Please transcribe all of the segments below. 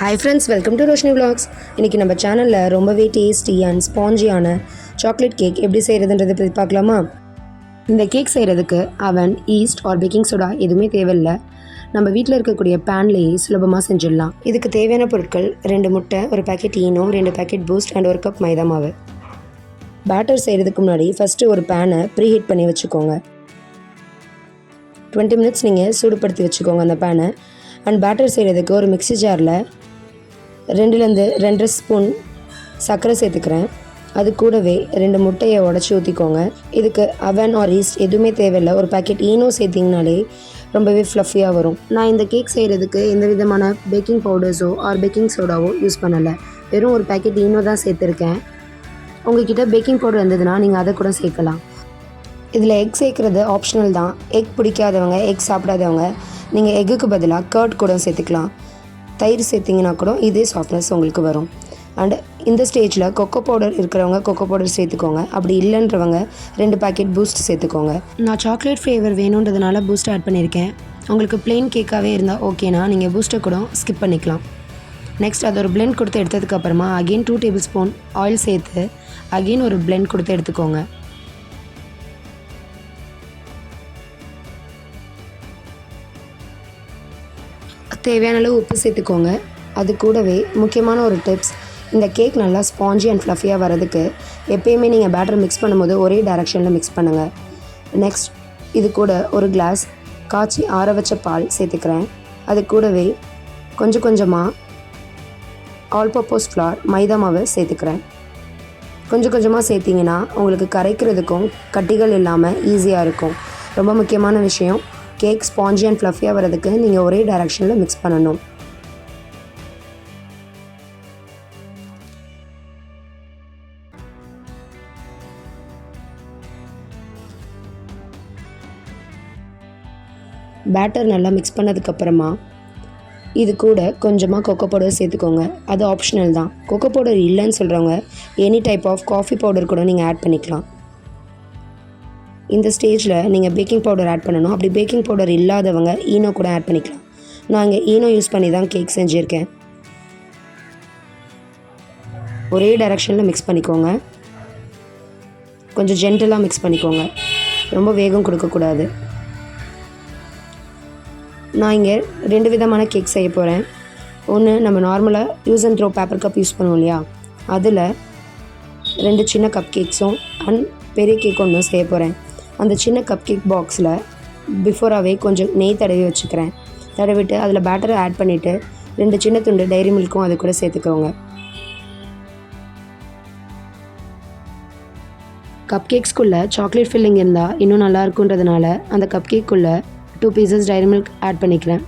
Hi friends welcome to Roshini vlogs. இன்றைக்கி நம்ம சேனலில் ரொம்பவே டேஸ்டி அண்ட் ஸ்பாஞ்சியான சாக்லேட் கேக் எப்படி செய்கிறதுன்றதை பற்றி பார்க்கலாமா? இந்த கேக் செய்கிறதுக்கு அவன் ஈஸ்ட் ஆர் பேக்கிங் சோடா எதுவுமே தேவையில்லை. நம்ம வீட்டில் இருக்கக்கூடிய பேன்லேயே சுலபமாக செஞ்சிடலாம். இதுக்கு தேவையான பொருட்கள் ரெண்டு முட்டை ஒரு பேக்கெட் ஈனோ ரெண்டு பேக்கெட் பூஸ்ட் அண்ட் ஒரு கப் மைதா மாவு. பேட்டர் செய்கிறதுக்கு முன்னாடி ஃபஸ்ட்டு ஒரு பேனை ப்ரீஹீட் பண்ணி வச்சுக்கோங்க. டுவெண்ட்டி மினிட்ஸ் நீங்கள் சூடுபடுத்தி வச்சுக்கோங்க அந்த பேனை அண்ட் பேட்டர் செய்கிறதுக்கு ஒரு மிக்ஸி ஜாரில் ரெண்டுலேருந்து ரெண்டரை ஸ்பூன் சர்க்கரை சேர்த்துக்கிறேன். அது கூடவே ரெண்டு முட்டையை உடச்சி ஊற்றிக்கோங்க இதுக்கு அவன் ஆர் ஈஸ்ட் எதுவுமே தேவையில்லை. ஒரு பேக்கெட் ஈனோ சேர்த்திங்கனாலே ரொம்பவே ஃப்ளஃபியாக வரும். நான் இந்த கேக் செய்கிறதுக்கு எந்த விதமான பேக்கிங் பவுடர்ஸோ ஆர் பேக்கிங் சோடாவோ யூஸ் பண்ணலை. வெறும் ஒரு பேக்கெட் ஈனோ தான் சேர்த்துருக்கேன். உங்ககிட்ட பேக்கிங் பவுடர் இருந்ததுன்னா நீங்கள் அதை கூட சேர்க்கலாம். இதில் எக் சேர்க்குறது ஆப்ஷனல் தான். எக் பிடிக்காதவங்க எக் சாப்பிடாதவங்க நீங்கள் எக்குக்கு பதிலாக கர்ட் கூட சேர்த்துக்கலாம். தயிர் சேர்த்திங்கன்னா கூட இதே சாஃப்ட்னஸ் உங்களுக்கு வரும். அண்ட் இந்த ஸ்டேஜில் கொக்கோ பவுடர் இருக்கிறவங்க கொக்கோ பவுடர் சேர்த்துக்கோங்க. அப்படி இல்லைன்றவங்க ரெண்டு பேக்கெட் பூஸ்ட் சேர்த்துக்கோங்க. நான் சாக்லேட் ஃப்ளேவர் வேணுன்றதுனால பூஸ்ட் ஆட் பண்ணியிருக்கேன். உங்களுக்கு பிளெயின் கேக்காகவே இருந்தால் ஓகேனா நீங்கள் பூஸ்ட்டை கூட ஸ்கிப் பண்ணிக்கலாம். நெக்ஸ்ட் அது ஒரு பிளெண்ட் கொடுத்து எடுத்ததுக்கப்புறமா again two tablespoon oil சேர்த்து அகெயின் ஒரு பிளெண்ட் கொடுத்து எடுத்துக்கோங்க. தேவையான அளவு உப்பு சேர்த்துக்கோங்க. அது கூடவே முக்கியமான ஒரு டிப்ஸ் இந்த கேக் நல்லா ஸ்பாஞ்சி அண்ட் ஃப்ளஃபியாக வரதுக்கு எப்பயுமே நீங்கள் பேட்டர் மிக்ஸ் பண்ணும்போது ஒரே டைரக்ஷனில் மிக்ஸ் பண்ணுங்கள் நெக்ஸ்ட் இது கூட ஒரு கிளாஸ் காய்ச்சி ஆற வச்ச பால் சேர்த்துக்கிறேன். அது கூடவே கொஞ்சம் கொஞ்சமாக ஆல் பர்பஸ் ஃப்ளார் மைதா மாவு சேர்த்துக்கிறேன். கொஞ்சம் கொஞ்சமாக சேர்த்திங்கன்னா உங்களுக்கு கரைக்கிறதுக்கும் கட்டிகள் இல்லாமல் ஈஸியாக இருக்கும். ரொம்ப முக்கியமான விஷயம் கேக் ஸ்பாஞ்சி அண்ட் ஃப்ளஃபியாக வரதுக்கு நீங்கள் ஒரே டைரக்ஷனில் மிக்ஸ் பண்ணணும். பேட்டர் நல்லா மிக்ஸ் பண்ணதுக்கப்புறமா இது கூட கொஞ்சமாக கொக்கோ பவுடர் சேர்த்துக்கோங்க. அது ஆப்ஷனல் தான். கொக்கோ பவுடர் இல்லைன்னு சொல்கிறவங்க any type of coffee powder கூட நீங்கள் ஆட் பண்ணிக்கலாம். இந்த ஸ்டேஜில் நீங்கள் பேக்கிங் பவுடர் ஆட் பண்ணணும். அப்படி பேக்கிங் பவுடர் இல்லாதவங்க ஈனோ கூட ஆட் பண்ணிக்கலாம். நான் இங்கே ஈனோ யூஸ் பண்ணி தான் கேக் செஞ்சுருக்கேன். ஒரே டைரக்ஷனில் மிக்ஸ் பண்ணிக்கோங்க. கொஞ்சம் ஜென்டலாக மிக்ஸ் பண்ணிக்கோங்க. ரொம்ப வேகம் கொடுக்கக்கூடாது நான் இங்கே ரெண்டு விதமான கேக் செய்ய போகிறேன் ஒன்று நம்ம நார்மலாக use and throw paper cup use பண்ணுவோம் இல்லையா? அதில் ரெண்டு சின்ன கப் கேக்ஸும் அண்ட் பெரிய கேக் ஒன்றும் செய்ய போகிறேன் அந்த சின்ன கப் கேக் பாக்ஸில் பிஃபோராகவே கொஞ்சம் நெய் தடவி வச்சுக்கிறேன். தடவிட்டு அதில் பேட்டரை ஆட் பண்ணிவிட்டு ரெண்டு சின்ன துண்டு டைரி மில்க்கும் அது கூட சேர்த்துக்கோங்க. கப் கேக்ஸ்க்குள்ளே சாக்லேட் ஃபில்லிங் இருந்தால் இன்னும் நல்லா இருக்குன்றதுனால அந்த cup கேக்குள்ளே two pieces Dairy Milk add பண்ணிக்கிறேன்.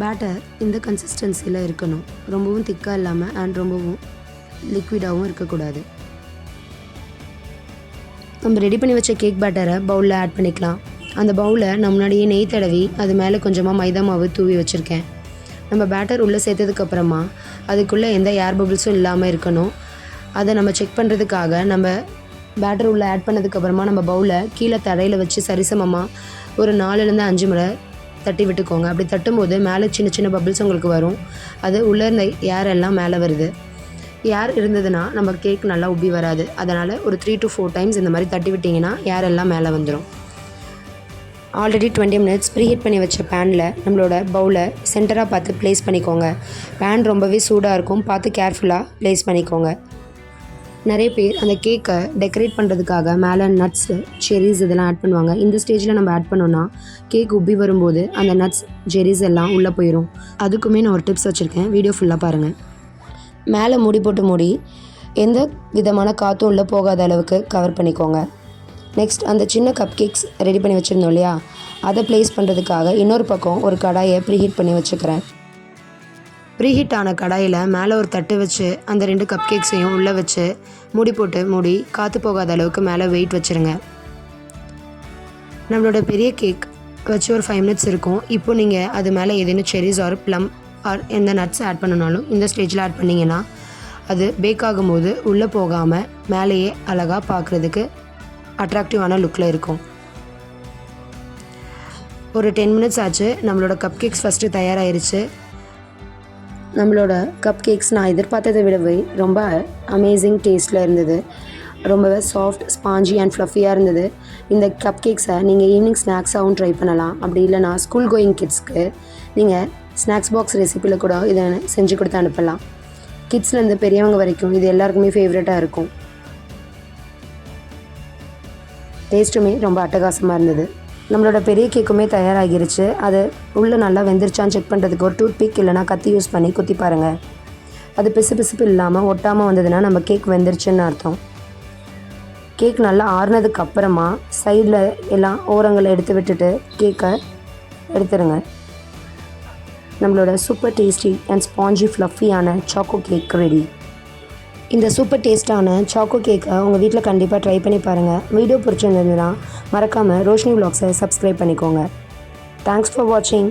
பேட்டர் இந்த கன்சிஸ்டன்சியில் இருக்கணும். ரொம்பவும் திக்காக இல்லாமல் அண்ட் ரொம்பவும் லிக்விடாகவும் இருக்கக்கூடாது. நம்ம ரெடி பண்ணி வச்ச கேக் பேட்டரை பவுலில் ஆட் பண்ணிக்கலாம். அந்த பவுலில் நான் முன்னாடியே நெய் தடவி அது மேலே கொஞ்சமாக மைதா மாவு தூவி வச்சுருக்கேன். நம்ம பேட்டர் உள்ளே சேர்த்ததுக்கப்புறமா அதுக்குள்ளே எந்த ஏர் பபிள்ஸும் இல்லாமல் இருக்கணும். அதை நம்ம செக் பண்ணுறதுக்காக நம்ம பேட்டர் உள்ளே ஆட் பண்ணதுக்கப்புறமா நம்ம பவுலை கீழே தரையில் வச்சு சரிசமமாக ஒரு நாலுலேருந்து அஞ்சு முறை தட்டி விட்டுக்கோங்க. அப்படி தட்டும்போது மேலே சின்ன சின்ன பபிள்ஸ் உங்களுக்கு வரும். அது உள்ளே இருந்த ஏர் எல்லாம் மேலே வருது? ஏர் இருந்ததுன்னா நம்ம கேக் நல்லா உப்பி வராது. அதனால் ஒரு த்ரீ டு ஃபோர் டைம்ஸ் இந்த மாதிரி தட்டி விட்டிங்கன்னா ஏர் எல்லாம் மேலே வந்துடும் ஆல்ரெடி டுவெண்ட்டி மினிட்ஸ் ப்ரீஹீட் பண்ணி வச்ச பேனில் நம்மளோட பவுலை சென்டராக பார்த்து ப்ளேஸ் பண்ணிக்கோங்க. பேன் ரொம்பவே சூடாக இருக்கும். பார்த்து கேர்ஃபுல்லாக ப்ளேஸ் பண்ணிக்கோங்க. நிறைய பேர் அந்த கேக்கை டெக்கரேட் பண்ணுறதுக்காக மேலே நட்ஸு செரிஸ் இதெல்லாம் ஆட் பண்ணுவாங்க. இந்த ஸ்டேஜில் நம்ம ஆட் பண்ணோன்னா கேக் உப்பி வரும்போது அந்த நட்ஸ் ஜெரிஸ் எல்லாம் உள்ளே போயிடும் அதுக்குமே நான் ஒரு டிப்ஸ் வச்சுருக்கேன். வீடியோ ஃபுல்லாக பாருங்கள் மேலே மூடி போட்டு மூடி எந்த விதமான காற்றும் உள்ளே போகாத அளவுக்கு கவர் பண்ணிக்கோங்க. நெக்ஸ்ட் அந்த சின்ன கப் கேக்ஸ் ரெடி பண்ணி வச்சுருந்தோம் இல்லையா? அதை ப்ளேஸ் பண்ணுறதுக்காக இன்னொரு பக்கம் ஒரு கடாயை ப்ரீஹீட் பண்ணி வச்சுக்கிறேன். ப்ரீஹீட் ஆன கடாயில் மேலே ஒரு தட்டு வச்சு அந்த ரெண்டு கப் கேக்ஸையும் உள்ளே வச்சு மூடி போட்டு மூடி காற்று போகாத அளவுக்கு மேலே வெயிட் வச்சுருங்க. நம்மளோட பெரிய கேக் வச்சு ஒரு ஃபைவ் மினிட்ஸ் இருக்கும். இப்போ நீங்கள் அது மேலே ஏதேனும் செரிஸ் ஆர் ப்ளம் ஆர் எந்த நட்ஸ் ஆட் பண்ணனாலும் இந்த ஸ்டேஜில் ஆட் பண்ணிங்கன்னா அது பேக் ஆகும்போது உள்ளே போகாமல் மேலேயே அழகாக பார்க்குறதுக்கு அட்ராக்டிவான லுக்கில் இருக்கும். ஒரு டென் மினிட்ஸ் ஆச்சு. நம்மளோட கப் கேக்ஸ் ஃபஸ்ட்டு தயாராகிருச்சு நம்மளோட கப் கேக்ஸ் நான் எதிர்பார்த்ததை விடவே ரொம்ப அமேசிங் டேஸ்ட்டில் இருந்தது. ரொம்பவே சாஃப்ட் ஸ்பாஞ்சி அண்ட் ஃப்ளஃபியாக இருந்தது. இந்த கப் கேக்ஸை நீங்கள் ஈவினிங் ஸ்நாக்ஸாகவும் ட்ரை பண்ணலாம். அப்படி இல்லைனா ஸ்கூல் கோயிங் கிட்ஸ்க்கு நீங்கள் ஸ்நாக்ஸ் பாக்ஸ் ரெசிப்பியில் கூட இதை செஞ்சு கொடுத்து அனுப்பலாம். கிட்ஸ்லேருந்து பெரியவங்க வரைக்கும் இது எல்லாருக்குமே ஃபேவரட்டாக இருக்கும். டேஸ்ட்டுமே ரொம்ப அட்டகாசமாக இருந்தது. நம்மளோட பெரிய கேக்குமே தயாராகிருச்சு. அது உள்ளே நல்லா வெந்துருச்சான்னு செக் பண்ணுறதுக்கு ஒரு டூத் பிக் இல்லைனா கத்தி யூஸ் பண்ணி குத்தி பாருங்கள் அது பிசு பிசுப்பு இல்லாமல் ஒட்டாமல் வந்ததுன்னா நம்ம கேக் வெந்துருச்சுன்னு அர்த்தம். கேக் நல்லா ஆறுனதுக்கு அப்புறமா சைடில் எல்லாம் ஓரங்களை எடுத்து விட்டுட்டு கேக்கை எடுத்துருங்க. நம்மளோட சூப்பர் டேஸ்டி அண்ட் ஸ்பாஞ்சி ஃப்ளஃபியான சாக்கோ கேக் ரெடி இந்த சூப்பர் டேஸ்ட்டான சாக்கோ கேக்கை உங்கள் வீட்டில் கண்டிப்பாக ட்ரை பண்ணி பாருங்கள் வீடியோ பிடிச்சிருந்ததுன்னா மறக்காமல் ரோஷினி vlogs-அ சப்ஸ்கிரைப் பண்ணிக்கோங்க. தேங்க்ஸ் ஃபார் வாட்சிங்